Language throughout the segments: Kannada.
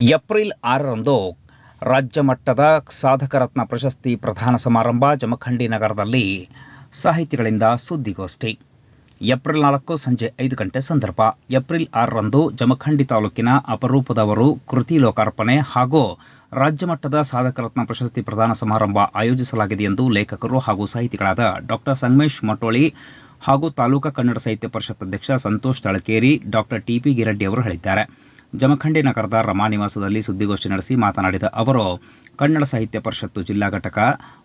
ಏಪ್ರಿಲ್ ಆರರಂದು ರಾಜ್ಯ ಮಟ್ಟದ ಸಾಧಕರತ್ನ ಪ್ರಶಸ್ತಿ ಪ್ರಧಾನ ಸಮಾರಂಭ ಜಮಖಂಡಿ ನಗರದಲ್ಲಿ ಸಾಹಿತಿಗಳಿಂದ ಸುದ್ದಿಗೋಷ್ಠಿ. ಏಪ್ರಿಲ್ ನಾಲ್ಕು ಸಂಜೆ ಐದು ಗಂಟೆ ಸಂದರ್ಭ. ಏಪ್ರಿಲ್ ಆರರಂದು ಜಮಖಂಡಿ ತಾಲೂಕಿನ ಅಪರೂಪದವರು ಕೃತಿ ಲೋಕಾರ್ಪಣೆ ಹಾಗೂ ರಾಜ್ಯ ಮಟ್ಟದ ಸಾಧಕರತ್ನ ಪ್ರಶಸ್ತಿ ಪ್ರದಾನ ಸಮಾರಂಭ ಆಯೋಜಿಸಲಾಗಿದೆ ಎಂದು ಲೇಖಕರು ಹಾಗೂ ಸಾಹಿತಿಗಳಾದ ಡಾಕ್ಟರ್ ಸಂಗಮೇಶ್ ಮಟೋಳಿ ಹಾಗೂ ತಾಲೂಕಾ ಕನ್ನಡ ಸಾಹಿತ್ಯ ಪರಿಷತ್ ಅಧ್ಯಕ್ಷ ಸಂತೋಷ್ ತಳಕೇರಿ ಡಾಕ್ಟರ್ ಟಿಪಿ ಗಿರಡ್ಡಿ ಅವರು ಹೇಳಿದ್ದಾರೆ. ಜಮಖಂಡಿ ನಗರದ ರಮಾ ನಿವಾಸದಲ್ಲಿ ಸುದ್ದಿಗೋಷ್ಠಿ ನಡೆಸಿ ಮಾತನಾಡಿದ ಅವರು, ಕನ್ನಡ ಸಾಹಿತ್ಯ ಪರಿಷತ್ತು ಜಿಲ್ಲಾ ಘಟಕ,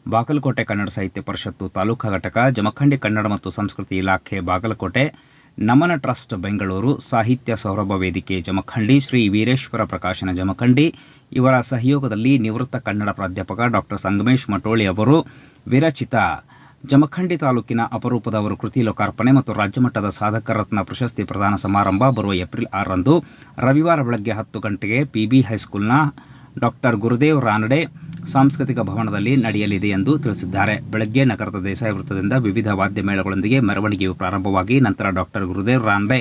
ಬಾಗಲಕೋಟೆ ಕನ್ನಡ ಸಾಹಿತ್ಯ ಪರಿಷತ್ತು ತಾಲೂಕಾ ಘಟಕ, ಜಮಖಂಡಿ ಕನ್ನಡ ಮತ್ತು ಸಂಸ್ಕೃತಿ ಇಲಾಖೆ ಬಾಗಲಕೋಟೆ, ನಮನ ಟ್ರಸ್ಟ್ ಬೆಂಗಳೂರು, ಸಾಹಿತ್ಯ ಸೌರಭ ವೇದಿಕೆ ಜಮಖಂಡಿ, ಶ್ರೀ ವೀರೇಶ್ವರ ಪ್ರಕಾಶನ ಜಮಖಂಡಿ, ಇವರ ಸಹಯೋಗದಲ್ಲಿ ನಿವೃತ್ತ ಕನ್ನಡ ಪ್ರಾಧ್ಯಾಪಕ ಡಾಕ್ಟರ್ ಸಂಗಮೇಶ್ ಮಟೋಳಿ ಅವರು ವಿರಚಿತ ಜಮಖಂಡಿ ತಾಲೂಕಿನ ಅಪರೂಪದವರು ಕೃತಿ ಲೋಕಾರ್ಪಣೆ ಮತ್ತು ರಾಜ್ಯಮಟ್ಟದ ಸಾಧಕ ರತ್ನ ಪ್ರಶಸ್ತಿ ಪ್ರದಾನ ಸಮಾರಂಭ ಬರುವ ಏಪ್ರಿಲ್ ಆರರಂದು ರವಿವಾರ ಬೆಳಗ್ಗೆ ಹತ್ತು ಗಂಟೆಗೆ ಪಿಬಿ ಹೈಸ್ಕೂಲ್ನ ಡಾಕ್ಟರ್ ಗುರುದೇವ್ ರಾನಡೆ ಸಾಂಸ್ಕೃತಿಕ ಭವನದಲ್ಲಿ ನಡೆಯಲಿದೆ ಎಂದು ತಿಳಿಸಿದ್ದಾರೆ. ಬೆಳಗ್ಗೆ ನಗರದ ದೇಸಾಯಿ ವೃತ್ತದಿಂದ ವಿವಿಧ ವಾದ್ಯ ಮೇಳಗಳೊಂದಿಗೆ ಮೆರವಣಿಗೆಯು ಪ್ರಾರಂಭವಾಗಿ ನಂತರ ಡಾಕ್ಟರ್ ಗುರುದೇವ್ ರಾನಡೆ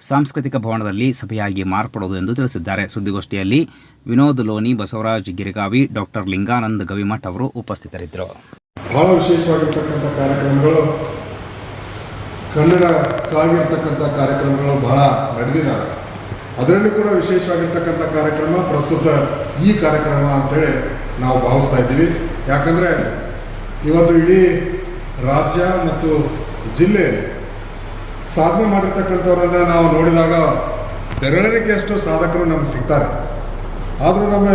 ಸಾಂಸ್ಕೃತಿಕ ಭವನದಲ್ಲಿ ಸಭೆಯಾಗಿ ಮಾರ್ಪಡುವುದು ಎಂದು ತಿಳಿಸಿದ್ದಾರೆ. ಸುದ್ದಿಗೋಷ್ಠಿಯಲ್ಲಿ ವಿನೋದ್ ಲೋನಿ, ಬಸವರಾಜ್ ಗಿರಿಗಾವಿ, ಡಾಕ್ಟರ್ ಲಿಂಗಾನಂದ್ ಗವಿಮಠ್ ಅವರು ಉಪಸ್ಥಿತರಿದ್ದರು. ಬಹಳ ವಿಶೇಷವಾಗಿರ್ತಕ್ಕಂಥ ಕಾರ್ಯಕ್ರಮಗಳು. ಕನ್ನಡಕ್ಕಾಗಿರ್ತಕ್ಕಂಥ ಕಾರ್ಯಕ್ರಮಗಳು ಬಹಳ ನಡೆದಿದೆ. ಅದರಲ್ಲಿ ಕೂಡ ವಿಶೇಷವಾಗಿರ್ತಕ್ಕಂಥ ಕಾರ್ಯಕ್ರಮ, ಪ್ರಸ್ತುತ ಈ ಕಾರ್ಯಕ್ರಮ ಅಂತೇಳಿ ನಾವು ಭಾವಿಸ್ತಾ ಇದ್ದೀವಿ. ಯಾಕಂದರೆ ಇವತ್ತು ಇಡೀ ರಾಜ್ಯ ಮತ್ತು ಜಿಲ್ಲೆಯಲ್ಲಿ ಸಾಧನೆ ಮಾಡಿರ್ತಕ್ಕಂಥವ್ರನ್ನ ನಾವು ನೋಡಿದಾಗ ಬೆರಳಿಕೆಯಷ್ಟು ಸಾಧಕರು ನಮ್ಗೆ ಸಿಗ್ತಾರೆ. ಆದರೂ ನಮ್ಮ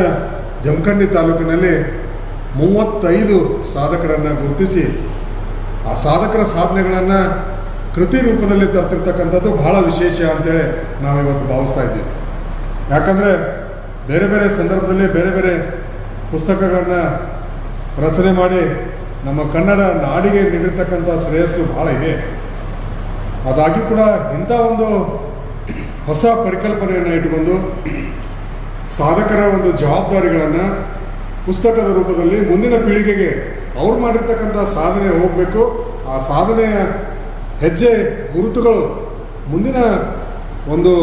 ಜಮಖಂಡಿ ತಾಲೂಕಿನಲ್ಲಿ ಮೂವತ್ತೈದು ಸಾಧಕರನ್ನು ಗುರುತಿಸಿ, ಆ ಸಾಧಕರ ಸಾಧನೆಗಳನ್ನು ಕೃತಿ ರೂಪದಲ್ಲಿ ತರ್ತಿರ್ತಕ್ಕಂಥದ್ದು ಬಹಳ ವಿಶೇಷ ಅಂತೇಳಿ ನಾವು ಇವತ್ತು ಭಾವಿಸ್ತಾ ಇದ್ದೀವಿ. ಯಾಕಂದರೆ ಬೇರೆ ಬೇರೆ ಸಂದರ್ಭದಲ್ಲಿ ಬೇರೆ ಬೇರೆ ಪುಸ್ತಕಗಳನ್ನು ರಚನೆ ಮಾಡಿ ನಮ್ಮ ಕನ್ನಡ ನಾಡಿಗೆ ನೀಡಿರ್ತಕ್ಕಂಥ ಶ್ರೇಯಸ್ಸು ಬಹಳ ಇದೆ. ಅದಾಗಿ ಕೂಡ ಇಂಥ ಒಂದು ಹೊಸ ಪರಿಕಲ್ಪನೆಯನ್ನು ಇಟ್ಟುಕೊಂಡು ಸಾಧಕರ ಒಂದು ಜವಾಬ್ದಾರಿಗಳನ್ನು ಪುಸ್ತಕದ ರೂಪದಲ್ಲಿ ಮುಂದಿನ ಪೀಳಿಗೆಗೆ ಅವ್ರು ಮಾಡಿರ್ತಕ್ಕಂಥ ಸಾಧನೆ ಹೋಗಬೇಕು. ಆ ಸಾಧನೆಯ ಹೆಜ್ಜೆ, ಗುರುತುಗಳು ಮುಂದಿನ ಒಂದು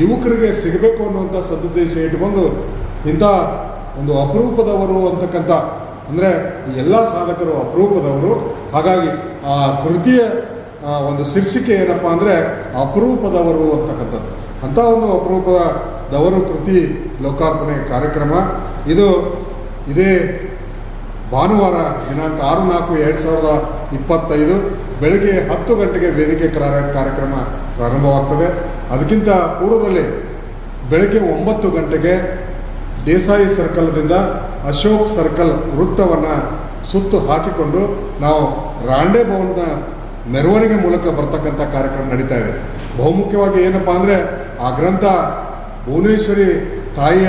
ಯುವಕರಿಗೆ ಸಿಗಬೇಕು ಅನ್ನುವಂಥ ಸದುದ್ದೇಶ ಇಟ್ಕೊಂಡು ಇಂಥ ಒಂದು ಅಪರೂಪದವರು ಅಂತಕ್ಕಂಥ, ಅಂದರೆ ಎಲ್ಲ ಸಾಧಕರು ಅಪರೂಪದವರು. ಹಾಗಾಗಿ ಆ ಕೃತಿಯ ಒಂದು ಶೀರ್ಷಿಕೆ ಏನಪ್ಪ ಅಂದರೆ ಅಪರೂಪದವರು ಅಂತಕ್ಕಂಥದ್ದು. ಅಂಥ ಒಂದು ಅಪರೂಪದವರು ಕೃತಿ ಲೋಕಾರ್ಪಣೆ ಕಾರ್ಯಕ್ರಮ. ಇದು ಇದೇ ಭಾನುವಾರ ದಿನಾಂಕ ಆರು ನಾಲ್ಕು ಎರಡು ಸಾವಿರದ ಇಪ್ಪತ್ತೈದು ಬೆಳಗ್ಗೆ ಹತ್ತು ಗಂಟೆಗೆ ವೇದಿಕೆ ಕಾರ್ಯ- ಕಾರ್ಯಕ್ರಮ ಪ್ರಾರಂಭವಾಗ್ತದೆ. ಅದಕ್ಕಿಂತ ಪೂರ್ವದಲ್ಲಿ ಬೆಳಗ್ಗೆ ಒಂಬತ್ತು ಗಂಟೆಗೆ ದೇಸಾಯಿ ಸರ್ಕಲ್ದಿಂದ ಅಶೋಕ್ ಸರ್ಕಲ್ ವೃತ್ತವನ್ನು ಸುತ್ತು ಹಾಕಿಕೊಂಡು ನಾವು ರಾಂಡೆ ಭವನದ ಮೆರವಣಿಗೆ ಮೂಲಕ ಬರ್ತಕ್ಕಂಥ ಕಾರ್ಯಕ್ರಮ ನಡೀತಾ ಇದೆ. ಬಹುಮುಖ್ಯವಾಗಿ ಏನಪ್ಪ ಅಂದರೆ ಆ ಗ್ರಂಥ ಭುವನೇಶ್ವರಿ ತಾಯಿಯ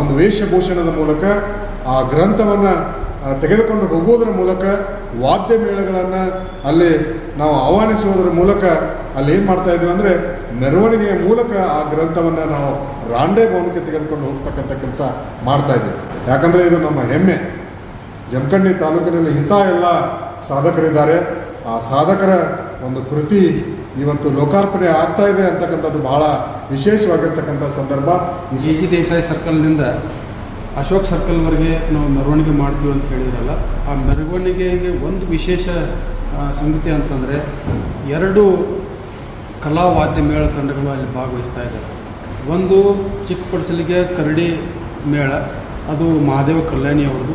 ಒಂದು ವೇಷಭೂಷಣದ ಮೂಲಕ ಆ ಗ್ರಂಥವನ್ನು ತೆಗೆದುಕೊಂಡು ಹೋಗುವುದರ ಮೂಲಕ ವಾದ್ಯ ಮೇಳಗಳನ್ನು ಅಲ್ಲಿ ನಾವು ಆಹ್ವಾನಿಸುವುದರ ಮೂಲಕ ಅಲ್ಲಿ ಏನು ಮಾಡ್ತಾ ಇದ್ದೀವಿ ಅಂದರೆ ಮೆರವಣಿಗೆಯ ಮೂಲಕ ಆ ಗ್ರಂಥವನ್ನು ನಾವು ರಾಂಡೆ ಭವನಕ್ಕೆ ತೆಗೆದುಕೊಂಡು ಹೋಗ್ತಕ್ಕಂಥ ಕೆಲಸ ಮಾಡ್ತಾ ಇದ್ದೀವಿ. ಯಾಕಂದರೆ ಇದು ನಮ್ಮ ಹೆಮ್ಮೆ. ಜಮಖಂಡಿ ತಾಲೂಕಿನಲ್ಲಿ ಇಂಥ ಎಲ್ಲ ಸಾಧಕರಿದ್ದಾರೆ. ಆ ಸಾಧಕರ ಒಂದು ಕೃತಿ ಇವತ್ತು ಲೋಕಾರ್ಪಣೆ ಆಗ್ತಾ ಇದೆ ಅಂತಕ್ಕಂಥದ್ದು ಬಹಳ ವಿಶೇಷವಾಗಿರ್ತಕ್ಕಂಥ ಸಂದರ್ಭ. ಈ ಜಿ ದೇಸಾಯಿ ಸರ್ಕಲ್ನಿಂದ ಅಶೋಕ್ ಸರ್ಕಲ್ವರೆಗೆ ನಾವು ಮೆರವಣಿಗೆ ಮಾಡ್ತೀವಿ ಅಂತ ಹೇಳಿದ್ರಲ್ಲ, ಆ ಮೆರವಣಿಗೆಗೆ ಒಂದು ವಿಶೇಷ ಸಂಗತಿ ಅಂತಂದರೆ ಎರಡು ಕಲಾ ವಾದ್ಯ ಮೇಳ ತಂಡಗಳು ಅಲ್ಲಿ ಭಾಗವಹಿಸ್ತಾ ಇದ್ದಾರೆ ಒಂದು ಚಿಕ್ಕಪಡಿಸಲಿಗೆ ಕರಡಿ ಮೇಳ, ಅದು ಮಹಾದೇವ ಕಲ್ಯಾಣಿ ಅವ್ರದ್ದು.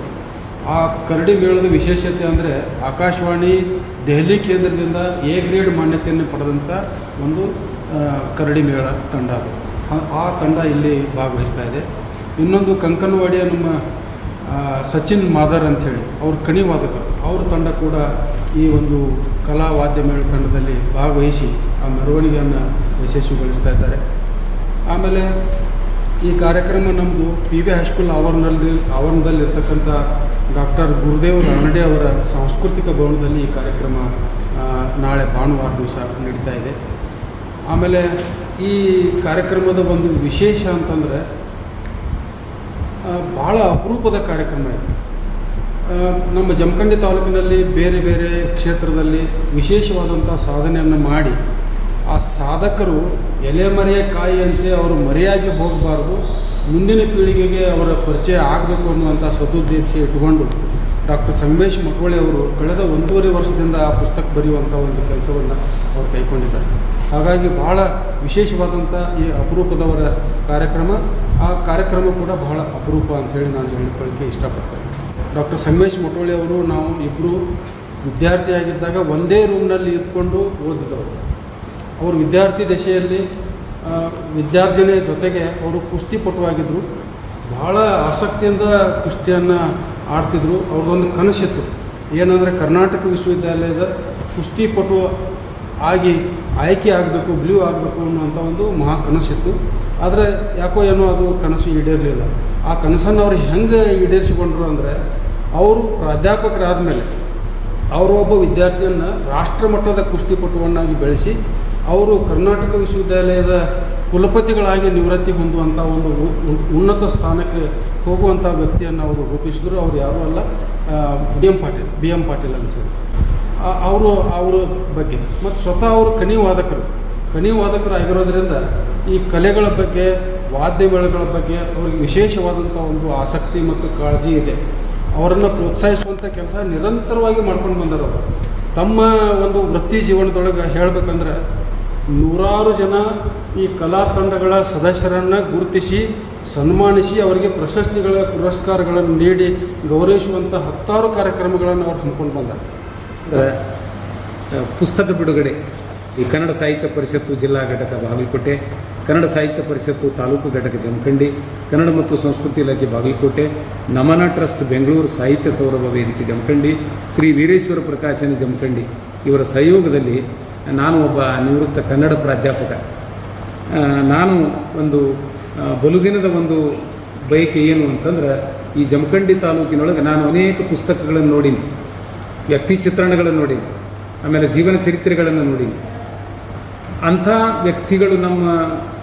ಆ ಕರಡಿ ಮೇಳದ ವಿಶೇಷತೆ ಅಂದರೆ ಆಕಾಶವಾಣಿ ದೆಹಲಿ ಕೇಂದ್ರದಿಂದ ಎ ಗ್ರೇಡ್ ಮಾನ್ಯತೆಯನ್ನು ಪಡೆದಂಥ ಒಂದು ಕರಡಿ ಮೇಳ ತಂಡ ಅದು. ಆ- ತಂಡ ಇಲ್ಲಿ ಭಾಗವಹಿಸ್ತಾ ಇದೆ. ಇನ್ನೊಂದು ಕಂಕನವಾಡಿಯ ನಮ್ಮ ಸಚಿನ್ ಮಾದರ್ ಅಂಥೇಳಿ ಅವ್ರ ಕಣಿವಾದಕರು ಅವ್ರ ತಂಡ ಕೂಡ ಈ ಒಂದು ಕಲಾ ವಾದ್ಯ ಮೇಳ ತಂಡದಲ್ಲಿ ಭಾಗವಹಿಸಿ ಆ ಮೆರವಣಿಗೆಯನ್ನು ಯಶಸ್ವಿಗೊಳಿಸ್ತಾ ಇದ್ದಾರೆ. ಆಮೇಲೆ ಈ ಕಾರ್ಯಕ್ರಮ ನಮ್ಮದು ಪಿ ವಿ ಹೈಸ್ಕೂಲ್ ಆವರಣದಲ್ಲಿ, ಆವರಣದಲ್ಲಿರ್ತಕ್ಕಂಥ ಡಾಕ್ಟರ್ ಗುರುದೇವ್ ರಾನಡೆ ಅವರ ಸಾಂಸ್ಕೃತಿಕ ಭವನದಲ್ಲಿ ಈ ಕಾರ್ಯಕ್ರಮ ನಾಳೆ ಭಾನುವಾರ ದಿವಸ ನಡೀತಾ ಇದೆ. ಆಮೇಲೆ ಈ ಕಾರ್ಯಕ್ರಮದ ಒಂದು ವಿಶೇಷ ಅಂತಂದರೆ ಭಾಳ ಅಪರೂಪದ ಕಾರ್ಯಕ್ರಮ ಇದೆ. ನಮ್ಮ ಜಮಖಂಡಿ ತಾಲೂಕಿನಲ್ಲಿ ಬೇರೆ ಬೇರೆ ಕ್ಷೇತ್ರದಲ್ಲಿ ವಿಶೇಷವಾದಂಥ ಸಾಧನೆಯನ್ನು ಮಾಡಿ, ಆ ಸಾಧಕರು ಎಲೆ ಮರೆಯ ಕಾಯಿಯಂತೆ ಅವರು ಮರೆಯಾಗಿ ಹೋಗಬಾರ್ದು. ಮುಂದಿನ ಪೀಳಿಗೆಗೆ ಅವರ ಪರಿಚಯ ಆಗಬೇಕು ಅನ್ನುವಂಥ ಸದುದ್ದೇಶ ಇಟ್ಟುಕೊಂಡು ಡಾಕ್ಟರ್ ಸಂಗಮೇಶ್ ಮಕ್ಕಳಿ ಅವರು ಕಳೆದ ಒಂದೂವರೆ ವರ್ಷದಿಂದ ಆ ಪುಸ್ತಕ ಬರೆಯುವಂಥ ಒಂದು ಕೆಲಸವನ್ನು ಅವರು ಕೈಗೊಂಡಿದ್ದಾರೆ. ಹಾಗಾಗಿ ಬಹಳ ವಿಶೇಷವಾದಂಥ ಈ ಅಪರೂಪದವರ ಕಾರ್ಯಕ್ರಮ, ಆ ಕಾರ್ಯಕ್ರಮ ಕೂಡ ಬಹಳ ಅಪರೂಪ ಅಂತೇಳಿ ನಾನು ಹೇಳಿಕೊಳ್ಳಿಕ್ಕೆ ಇಷ್ಟಪಡ್ತೇನೆ. ಡಾಕ್ಟರ್ ಸಂಗಮೇಶ್ ಮಟೋಳಿ ಅವರು ನಾವು ಇಬ್ಬರು ವಿದ್ಯಾರ್ಥಿಯಾಗಿದ್ದಾಗ ಒಂದೇ ರೂಮ್ನಲ್ಲಿ ಇದ್ಕೊಂಡು ಓದಿದವರು. ಅವರು ವಿದ್ಯಾರ್ಥಿ ದಶೆಯಲ್ಲಿ ವಿದ್ಯಾರ್ಜನೆ ಜೊತೆಗೆ ಅವರು ಕುಸ್ತಿಪಟುವಾಗಿದ್ದರು ಬಹಳ ಆಸಕ್ತಿಯಿಂದ ಕುಸ್ತಿಯನ್ನು ಆಡ್ತಿದ್ರು. ಅವ್ರದ್ದೊಂದು ಕನಸಿತ್ತು. ಏನಂದರೆ ಕರ್ನಾಟಕ ವಿಶ್ವವಿದ್ಯಾಲಯದ ಕುಸ್ತಿಪಟು ಆಗಿ ಆಯ್ಕೆ ಆಗಬೇಕು, ಬ್ಲೂ ಆಗಬೇಕು ಅನ್ನುವಂಥ ಒಂದು ಮಹಾ ಕನಸಿತ್ತು. ಆದರೆ ಯಾಕೋ ಏನೋ ಅದು ಕನಸು ಈಡೇರಲಿಲ್ಲ. ಆ ಕನಸನ್ನು ಅವ್ರು ಹೆಂಗೆ ಈಡೇರಿಸಿಕೊಂಡ್ರು ಅಂದರೆ ಅವರು ಪ್ರಾಧ್ಯಾಪಕರಾದ ಮೇಲೆ ಅವರೊಬ್ಬ ವಿದ್ಯಾರ್ಥಿಯನ್ನು ರಾಷ್ಟ್ರಮಟ್ಟದ ಕುಸ್ತಿಪಟುವನ್ನಾಗಿ ಬೆಳೆಸಿ ಅವರು ಕರ್ನಾಟಕ ವಿಶ್ವವಿದ್ಯಾಲಯದ ಕುಲಪತಿಗಳಾಗಿ ನಿವೃತ್ತಿ ಹೊಂದುವಂಥ ಒಂದು ಉನ್ನತ ಸ್ಥಾನಕ್ಕೆ ಹೋಗುವಂಥ ವ್ಯಕ್ತಿಯನ್ನು ಅವರು ರೂಪಿಸಿದ್ರು. ಅವರು ಯಾರೂ ಅಲ್ಲ. B M Patil, B M Patil ಅಂತೇಳಿ ಅವರು, ಅವರ ಬಗ್ಗೆ. ಮತ್ತು ಸ್ವತಃ ಅವರು ಕನಿ ವಾದಕರು ಕನಿ ಈ ಕಲೆಗಳ ಬಗ್ಗೆ, ವಾದ್ಯಮೇಳಗಳ ಬಗ್ಗೆ ಅವ್ರಿಗೆ ವಿಶೇಷವಾದಂಥ ಒಂದು ಆಸಕ್ತಿ ಮತ್ತು ಕಾಳಜಿ ಇದೆ. ಅವರನ್ನು ಪ್ರೋತ್ಸಾಹಿಸುವಂಥ ಕೆಲಸ ನಿರಂತರವಾಗಿ ಮಾಡ್ಕೊಂಡು ಬಂದರು ತಮ್ಮ ಒಂದು ವೃತ್ತಿ ಜೀವನದೊಳಗೆ ಹೇಳಬೇಕಂದ್ರೆ ನೂರಾರು ಜನ ಈ ಕಲಾ ತಂಡಗಳ ಸದಸ್ಯರನ್ನು ಗುರುತಿಸಿ, ಸನ್ಮಾನಿಸಿ, ಅವರಿಗೆ ಪ್ರಶಸ್ತಿಗಳ ಪುರಸ್ಕಾರಗಳನ್ನು ನೀಡಿ ಗೌರವಿಸುವಂಥ ಹತ್ತಾರು ಕಾರ್ಯಕ್ರಮಗಳನ್ನು ಅವರು ಹಮ್ಮಿಕೊಂಡು ಬಂದರು. ಪುಸ್ತಕ ಬಿಡುಗಡೆ ಈ ಕನ್ನಡ ಸಾಹಿತ್ಯ ಪರಿಷತ್ತು ಜಿಲ್ಲಾ ಘಟಕ ಬಾಗಲಕೋಟೆ, ಕನ್ನಡ ಸಾಹಿತ್ಯ ಪರಿಷತ್ತು ತಾಲೂಕು ಘಟಕ ಜಮಖಂಡಿ, ಕನ್ನಡ ಮತ್ತು ಸಂಸ್ಕೃತಿ ಇಲಾಖೆ ಬಾಗಲಕೋಟೆ, ನಮನ ಟ್ರಸ್ಟ್ ಬೆಂಗಳೂರು ಸಾಹಿತ್ಯ ಸೌರಭ ವೇದಿಕೆ ಜಮಖಂಡಿ, ಶ್ರೀ ವೀರೇಶ್ವರ ಪ್ರಕಾಶನ ಜಮಖಂಡಿ ಇವರ ಸಹಯೋಗದಲ್ಲಿ ನಾನು ಒಬ್ಬ ನಿವೃತ್ತ ಕನ್ನಡ ಪ್ರಾಧ್ಯಾಪಕ. ನಾನು ಒಂದು ಬಲುದಿನದ ಒಂದು ಬಯಕೆ ಏನು ಅಂತಂದ್ರೆ, ಈ ಜಮಖಂಡಿ ತಾಲೂಕಿನೊಳಗೆ ನಾನು ಅನೇಕ ಪುಸ್ತಕಗಳನ್ನು ನೋಡೀನಿ. ವ್ಯಕ್ತಿ ಚಿತ್ರಣಗಳನ್ನು ನೋಡೀನಿ. ಆಮೇಲೆ ಜೀವನ ಚರಿತ್ರೆಗಳನ್ನು ನೋಡೀನಿ. ಅಂಥ ವ್ಯಕ್ತಿಗಳು ನಮ್ಮ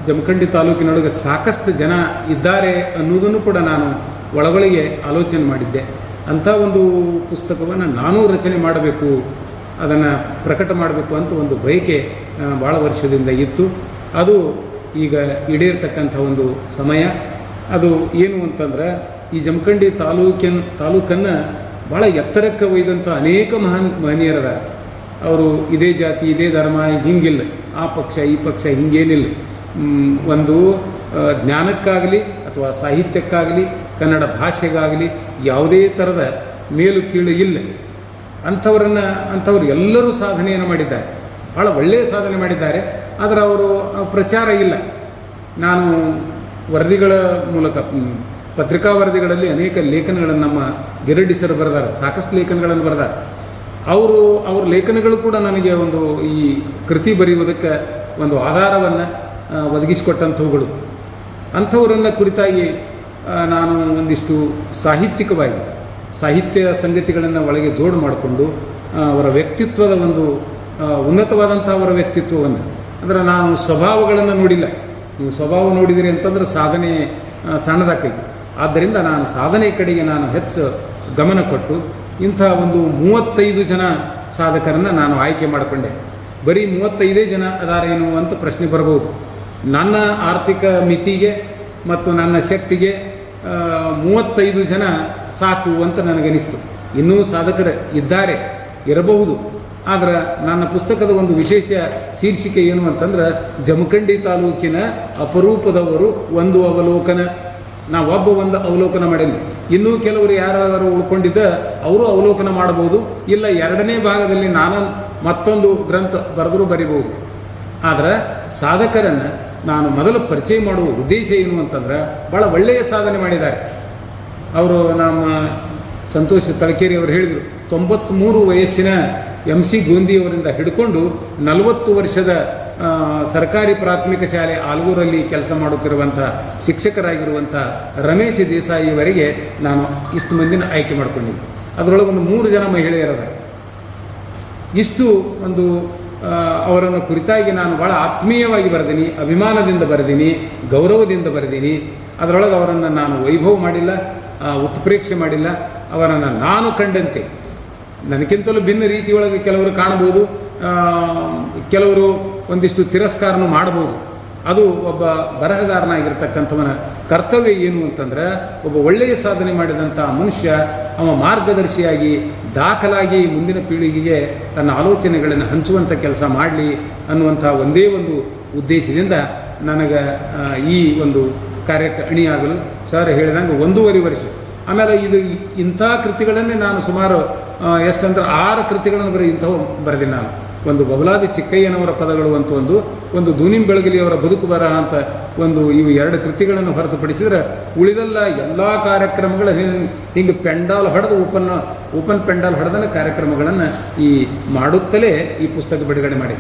ಜಮಖಂಡಿ ತಾಲೂಕಿನೊಳಗೆ ಸಾಕಷ್ಟು ಜನ ಇದ್ದಾರೆ ಅನ್ನೋದನ್ನು ಕೂಡ ನಾನು ಒಳಗೊಳಗೆ ಆಲೋಚನೆ ಮಾಡಿದ್ದೆ. ಅಂಥ ಒಂದು ಪುಸ್ತಕವನ್ನು ನಾನೂ ರಚನೆ ಮಾಡಬೇಕು ಅದನ್ನು ಪ್ರಕಟ ಮಾಡಬೇಕು ಅಂತ ಒಂದು ಬಯಕೆ ಭಾಳ ವರ್ಷದಿಂದ ಇತ್ತು. ಅದು ಈಗ ಈಡೇರ್ತಕ್ಕಂಥ ಒಂದು ಸಮಯ. ಅದು ಏನು ಅಂತಂದ್ರೆ, ಈ ಜಮಖಂಡಿ ತಾಲೂಕಿನ, ತಾಲೂಕನ್ನು ಭಾಳ ಎತ್ತರಕ್ಕೆ ಒಯ್ದಂಥ ಅನೇಕ ಮಹಾನ್ ಮಹನೀಯರದ ಅವರು ಇದೇ ಜಾತಿ, ಇದೇ ಧರ್ಮ, ಹಿಂಗಿಲ್ಲ. ಆ ಪಕ್ಷ, ಈ ಪಕ್ಷ ಹಿಂಗೇನಿಲ್ಲ. ಒಂದು ಜ್ಞಾನಕ್ಕಾಗಲಿ ಅಥವಾ ಸಾಹಿತ್ಯಕ್ಕಾಗಲಿ, ಕನ್ನಡ ಭಾಷೆಗಾಗಲಿ ಯಾವುದೇ ಥರದ ಮೇಲು ಕೀಳು ಇಲ್ಲ. ಅಂಥವರನ್ನು, ಅಂಥವ್ರು ಎಲ್ಲರೂ ಸಾಧನೆಯನ್ನು ಮಾಡಿದ್ದಾರೆ. ಭಾಳ ಒಳ್ಳೆಯ ಸಾಧನೆ ಮಾಡಿದ್ದಾರೆ. ಆದರೆ ಅವರು ಪ್ರಚಾರ ಇಲ್ಲ. ನಾನು ವರದಿಗಳ ಮೂಲಕ, ಪತ್ರಿಕಾ ವರದಿಗಳಲ್ಲಿ ಅನೇಕ ಲೇಖನಗಳನ್ನು ನಮ್ಮ ಗಿರಡ್ಡಿ ಸರ್ ಬರೆದಾರೆ, ಸಾಕಷ್ಟು ಲೇಖನಗಳನ್ನು ಬರೆದಾರೆ. ಅವರು, ಅವ್ರ ಲೇಖನಗಳು ಕೂಡ ನನಗೆ ಒಂದು ಈ ಕೃತಿ ಬರೆಯುವುದಕ್ಕೆ ಒಂದು ಆಧಾರವನ್ನು ಒದಗಿಸಿಕೊಟ್ಟಂಥವುಗಳು. ಅಂಥವರನ್ನು ಕುರಿತಾಗಿ ನಾನು ಒಂದಿಷ್ಟು ಸಾಹಿತ್ಯಿಕವಾಗಿ ಸಾಹಿತ್ಯ ಸಂಗತಿಗಳನ್ನು ಒಳಗೆ ಜೋಡು ಮಾಡಿಕೊಂಡು ಅವರ ವ್ಯಕ್ತಿತ್ವದ ಒಂದು ಉನ್ನತವಾದಂಥ ಅವರ ವ್ಯಕ್ತಿತ್ವವನ್ನು. ಅಂದರೆ ನಾನು ಸ್ವಭಾವಗಳನ್ನು ನೋಡಿಲ್ಲ. ನೀವು ಸ್ವಭಾವ ನೋಡಿದಿರಿ ಅಂತಂದ್ರೆ ಸಾಧನೆ ಸಣ್ಣದಾಗ್ತೈತಿ ಆದ್ದರಿಂದ ನಾನು ಸಾಧನೆ ಕಡೆಗೆ ನಾನು ಹೆಚ್ಚು ಗಮನ ಕೊಟ್ಟು, ಇಂಥ ಒಂದು ಮೂವತ್ತೈದು ಜನ ಸಾಧಕರನ್ನು ನಾನು ಆಯ್ಕೆ ಮಾಡಿಕೊಂಡೆ. ಬರೀ ಮೂವತ್ತೈದೇ ಜನ ಅದಾರೇನು ಅಂತ ಪ್ರಶ್ನೆ ಬರಬಹುದು ನನ್ನ ಆರ್ಥಿಕ ಮಿತಿಗೆ ಮತ್ತು ನನ್ನ ಶಕ್ತಿಗೆ ಮೂವತ್ತೈದು ಜನ ಸಾಕು ಅಂತ ನನಗನಿಸ್ತು. ಇನ್ನೂ ಸಾಧಕರು ಇದ್ದಾರೆ, ಇರಬಹುದು. ಆದರೆ ನನ್ನ ಪುಸ್ತಕದ ಒಂದು ವಿಶೇಷ ಶೀರ್ಷಿಕೆ ಏನು ಅಂತಂದ್ರೆ, ಜಮಖಂಡಿ ತಾಲೂಕಿನ ಅಪರೂಪದವರು ಒಂದು ಅವಲೋಕನ. ನಾ ಒಬ್ಬ ಒಂದು ಅವಲೋಕನ ಮಾಡೀನಿ. ಇನ್ನೂ ಕೆಲವರು ಯಾರಾದರೂ ಉಳ್ಕೊಂಡಿದ್ದ, ಅವರು ಅವಲೋಕನ ಮಾಡಬಹುದು. ಇಲ್ಲ, ಎರಡನೇ ಭಾಗದಲ್ಲಿ ನಾನು ಮತ್ತೊಂದು ಗ್ರಂಥ ಬರೆದರೂ ಬರಿಬಹುದು. ಆದರೆ ಸಾಧಕರನ್ನು ನಾನು ಮೊದಲು ಪರಿಚಯ ಮಾಡುವ ಉದ್ದೇಶ ಏನು ಅಂತಂದ್ರೆ ಭಾಳ ಒಳ್ಳೆಯ ಸಾಧನೆ ಮಾಡಿದ್ದಾರೆ. ಅವರು ನಮ್ಮ ಸಂತೋಷ್ ತಳಕೇರಿ ಅವರು ಹೇಳಿದರು ತೊಂಬತ್ತ್ಮೂರು ವಯಸ್ಸಿನ ಎಂ ಸಿ ಗೋಂದಿಯವರಿಂದ ಹಿಡ್ಕೊಂಡು ನಲವತ್ತು ವರ್ಷದ ಸರ್ಕಾರಿ ಪ್ರಾಥಮಿಕ ಶಾಲೆ ಆಲ್ಗೂರಲ್ಲಿ ಕೆಲಸ ಮಾಡುತ್ತಿರುವಂಥ ಶಿಕ್ಷಕರಾಗಿರುವಂಥ ರಮೇಶ್ ದೇಸಾಯಿಯವರಿಗೆ ನಾನು ಇಷ್ಟು ಮಂದಿನ ಆಯ್ಕೆ ಮಾಡಿಕೊಂಡಿದ್ದೆ. ಅದರೊಳಗೆ ಒಂದು ಮೂರು ಜನ ಮಹಿಳೆಯರದ ಇಷ್ಟು ಒಂದು ಅವರನ್ನು ಕುರಿತಾಗಿ ನಾನು ಭಾಳ ಆತ್ಮೀಯವಾಗಿ ಬರೆದೀನಿ, ಅಭಿಮಾನದಿಂದ ಬರೆದೀನಿ, ಗೌರವದಿಂದ ಬರೆದೀನಿ, ಅದರೊಳಗೆ ಅವರನ್ನು ನಾನು ವೈಭವ ಮಾಡಿಲ್ಲ ಉತ್ಪ್ರೇಕ್ಷೆ ಮಾಡಿಲ್ಲ. ಅವರನ್ನು ನಾನು ಕಂಡಂತೆ. ನನಗಿಂತಲೂ ಭಿನ್ನ ರೀತಿಯೊಳಗೆ ಕೆಲವರು ಕಾಣಬಹುದು. ಕೆಲವರು ಒಂದಿಷ್ಟು ತಿರಸ್ಕಾರನೂ ಮಾಡಬಹುದು. ಅದು ಒಬ್ಬ ಬರಹಗಾರನಾಗಿರ್ತಕ್ಕಂಥವನ ಕರ್ತವ್ಯ ಏನು ಅಂತಂದ್ರೆ, ಒಬ್ಬ ಒಳ್ಳೆಯ ಸಾಧನೆ ಮಾಡಿದಂಥ ಮನುಷ್ಯ, ಅವ ಮಾರ್ಗದರ್ಶಿಯಾಗಿ ದಾಖಲಾಗಿ ಮುಂದಿನ ಪೀಳಿಗೆಗೆ ತನ್ನ ಆಲೋಚನೆಗಳನ್ನು ಹಂಚುವಂಥ ಕೆಲಸ ಮಾಡಲಿ ಅನ್ನುವಂಥ ಒಂದೇ ಒಂದು ಉದ್ದೇಶದಿಂದ ನನಗೆ ಈ ಒಂದು ಕಾರ್ಯಕ್ಕೆ ಅಣಿಯಾಗಲು ಸರ್ ಹೇಳಿದಂಗೆ ಒಂದೂವರೆ ವರ್ಷ. ಆಮೇಲೆ ಇದು ಇಂಥ ಕೃತಿಗಳನ್ನೇ ನಾನು ಸುಮಾರು ಎಷ್ಟಂದ್ರೆ ಆರು ಕೃತಿಗಳನ್ನು ಬರೀ ಇಂಥವು ಬರೆದಿ ನಾನು. ಒಂದು ಬಬಲಾದಿ ಚಿಕ್ಕಯ್ಯನವರ ಪದಗಳು ಅಂತ ಒಂದು ಒಂದು ಧೂನಿಂ ಬೆಳಗಲಿಯವರ ಬದುಕು ಬರ ಅಂತ ಒಂದು ಇವು ಎರಡು ಕೃತಿಗಳನ್ನು ಹೊರತುಪಡಿಸಿದ್ರೆ ಉಳಿದೆಲ್ಲ ಎಲ್ಲ ಕಾರ್ಯಕ್ರಮಗಳ ಹಿಂಗೆ ಪೆಂಡಾಲ್ ಹೊಡೆದು ಓಪನ್ ಓಪನ್ ಪೆಂಡಾಲ್ ಹೊಡೆದ ಕಾರ್ಯಕ್ರಮಗಳನ್ನು ಈ ಮಾಡುತ್ತಲೇ ಈ ಪುಸ್ತಕ ಬಿಡುಗಡೆ ಮಾಡಿ